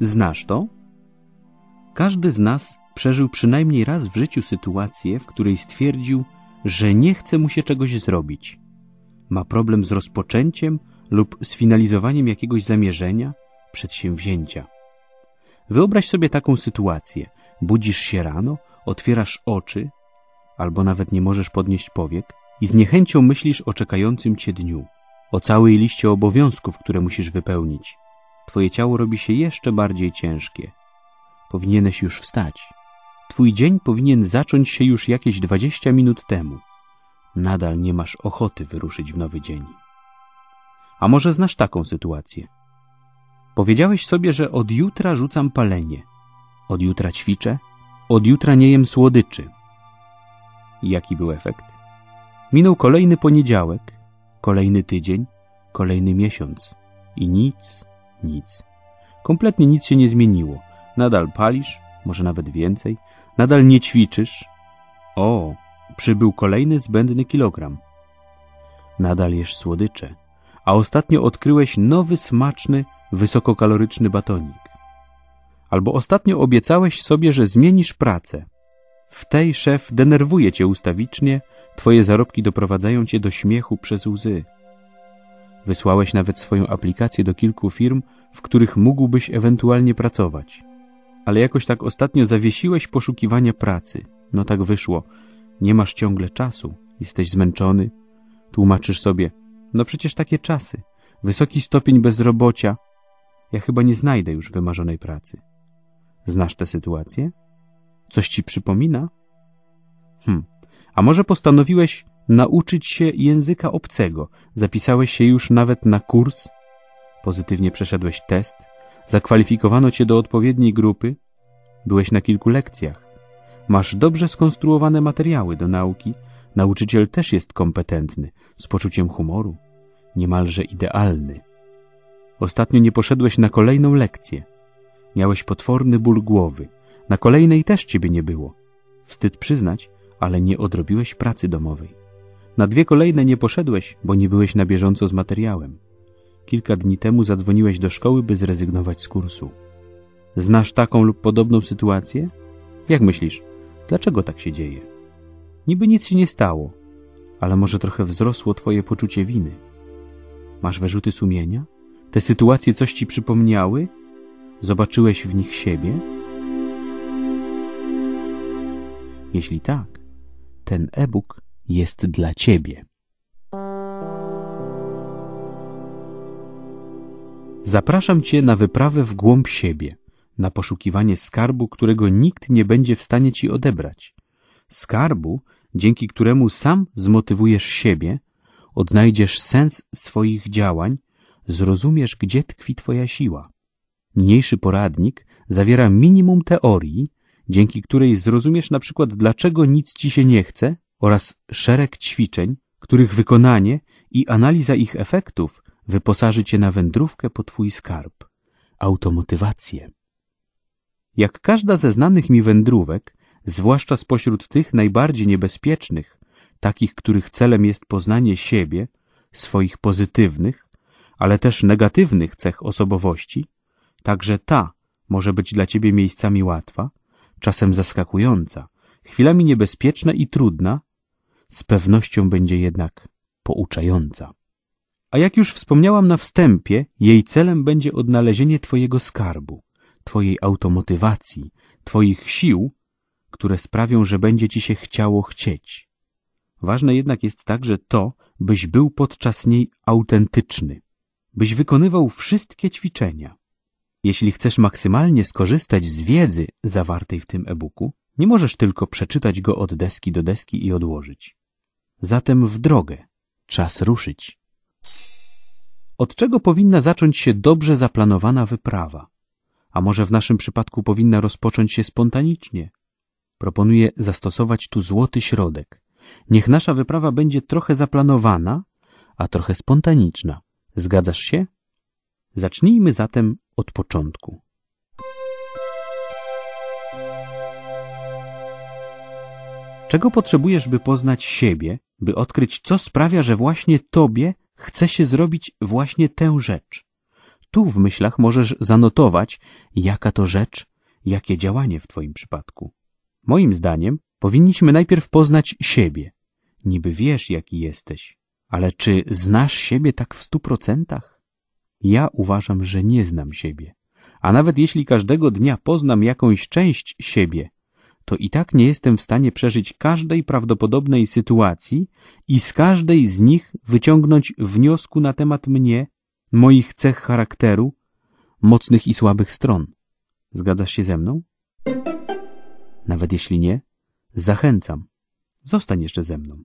Znasz to? Każdy z nas przeżył przynajmniej raz w życiu sytuację, w której stwierdził, że nie chce mu się czegoś zrobić. Ma problem z rozpoczęciem lub sfinalizowaniem jakiegoś zamierzenia, przedsięwzięcia. Wyobraź sobie taką sytuację. Budzisz się rano, otwierasz oczy, albo nawet nie możesz podnieść powiek i z niechęcią myślisz o czekającym cię dniu, o całej liście obowiązków, które musisz wypełnić. Twoje ciało robi się jeszcze bardziej ciężkie. Powinieneś już wstać. Twój dzień powinien zacząć się już jakieś dwadzieścia minut temu. Nadal nie masz ochoty wyruszyć w nowy dzień. A może znasz taką sytuację? Powiedziałeś sobie, że od jutra rzucam palenie, od jutra ćwiczę, od jutra nie jem słodyczy. Jaki był efekt? Minął kolejny poniedziałek, kolejny tydzień, kolejny miesiąc i nic, nic. Kompletnie nic się nie zmieniło. Nadal palisz, może nawet więcej, nadal nie ćwiczysz. O, przybył kolejny zbędny kilogram. Nadal jesz słodycze, a ostatnio odkryłeś nowy smaczny, wysokokaloryczny batonik. Albo ostatnio obiecałeś sobie, że zmienisz pracę. W tej szef denerwuje cię ustawicznie, twoje zarobki doprowadzają cię do śmiechu przez łzy. Wysłałeś nawet swoją aplikację do kilku firm, w których mógłbyś ewentualnie pracować. Ale jakoś tak ostatnio zawiesiłeś poszukiwania pracy. No tak wyszło. Nie masz ciągle czasu, jesteś zmęczony. Tłumaczysz sobie, no przecież takie czasy. Wysoki stopień bezrobocia. Ja chyba nie znajdę już wymarzonej pracy. Znasz tę sytuację? Coś ci przypomina? Hm, a może postanowiłeś nauczyć się języka obcego? Zapisałeś się już nawet na kurs? Pozytywnie przeszedłeś test? Zakwalifikowano cię do odpowiedniej grupy? Byłeś na kilku lekcjach. Masz dobrze skonstruowane materiały do nauki. Nauczyciel też jest kompetentny, z poczuciem humoru, niemalże idealny. Ostatnio nie poszedłeś na kolejną lekcję. Miałeś potworny ból głowy. Na kolejnej też ciebie nie było. Wstyd przyznać, ale nie odrobiłeś pracy domowej. Na dwie kolejne nie poszedłeś, bo nie byłeś na bieżąco z materiałem. Kilka dni temu zadzwoniłeś do szkoły, by zrezygnować z kursu. Znasz taką lub podobną sytuację? Jak myślisz, dlaczego tak się dzieje? Niby nic się nie stało, ale może trochę wzrosło twoje poczucie winy. Masz wyrzuty sumienia? Te sytuacje coś ci przypomniały? Zobaczyłeś w nich siebie? Jeśli tak, ten e-book jest dla ciebie. Zapraszam cię na wyprawę w głąb siebie, na poszukiwanie skarbu, którego nikt nie będzie w stanie ci odebrać. Skarbu, dzięki któremu sam zmotywujesz siebie, odnajdziesz sens swoich działań, zrozumiesz, gdzie tkwi twoja siła. Niniejszy poradnik zawiera minimum teorii, dzięki której zrozumiesz na przykład, dlaczego nic ci się nie chce oraz szereg ćwiczeń, których wykonanie i analiza ich efektów wyposaży cię na wędrówkę po twój skarb, automotywację. Jak każda ze znanych mi wędrówek, zwłaszcza spośród tych najbardziej niebezpiecznych, takich, których celem jest poznanie siebie, swoich pozytywnych, ale też negatywnych cech osobowości, także ta może być dla ciebie miejscami łatwa, czasem zaskakująca, chwilami niebezpieczna i trudna, z pewnością będzie jednak pouczająca. A jak już wspomniałam na wstępie, jej celem będzie odnalezienie Twojego skarbu, Twojej automotywacji, Twoich sił, które sprawią, że będzie Ci się chciało chcieć. Ważne jednak jest także to, byś był podczas niej autentyczny, byś wykonywał wszystkie ćwiczenia. Jeśli chcesz maksymalnie skorzystać z wiedzy zawartej w tym e-booku, nie możesz tylko przeczytać go od deski do deski i odłożyć. Zatem w drogę. Czas ruszyć. Od czego powinna zacząć się dobrze zaplanowana wyprawa? A może w naszym przypadku powinna rozpocząć się spontanicznie? Proponuję zastosować tu złoty środek. Niech nasza wyprawa będzie trochę zaplanowana, a trochę spontaniczna. Zgadzasz się? Zacznijmy zatem od początku. Czego potrzebujesz, by poznać siebie, by odkryć, co sprawia, że właśnie tobie chce się zrobić właśnie tę rzecz? tu w myślach możesz zanotować, jaka to rzecz, jakie działanie w Twoim przypadku. Moim zdaniem powinniśmy najpierw poznać siebie. Niby wiesz, jaki jesteś, ale czy znasz siebie tak w stu procentach? Ja uważam, że nie znam siebie. A nawet jeśli każdego dnia poznam jakąś część siebie, to i tak nie jestem w stanie przeżyć każdej prawdopodobnej sytuacji i z każdej z nich wyciągnąć wniosku na temat mnie, moich cech charakteru, mocnych i słabych stron. Zgadzasz się ze mną? Nawet jeśli nie, zachęcam. Zostań jeszcze ze mną.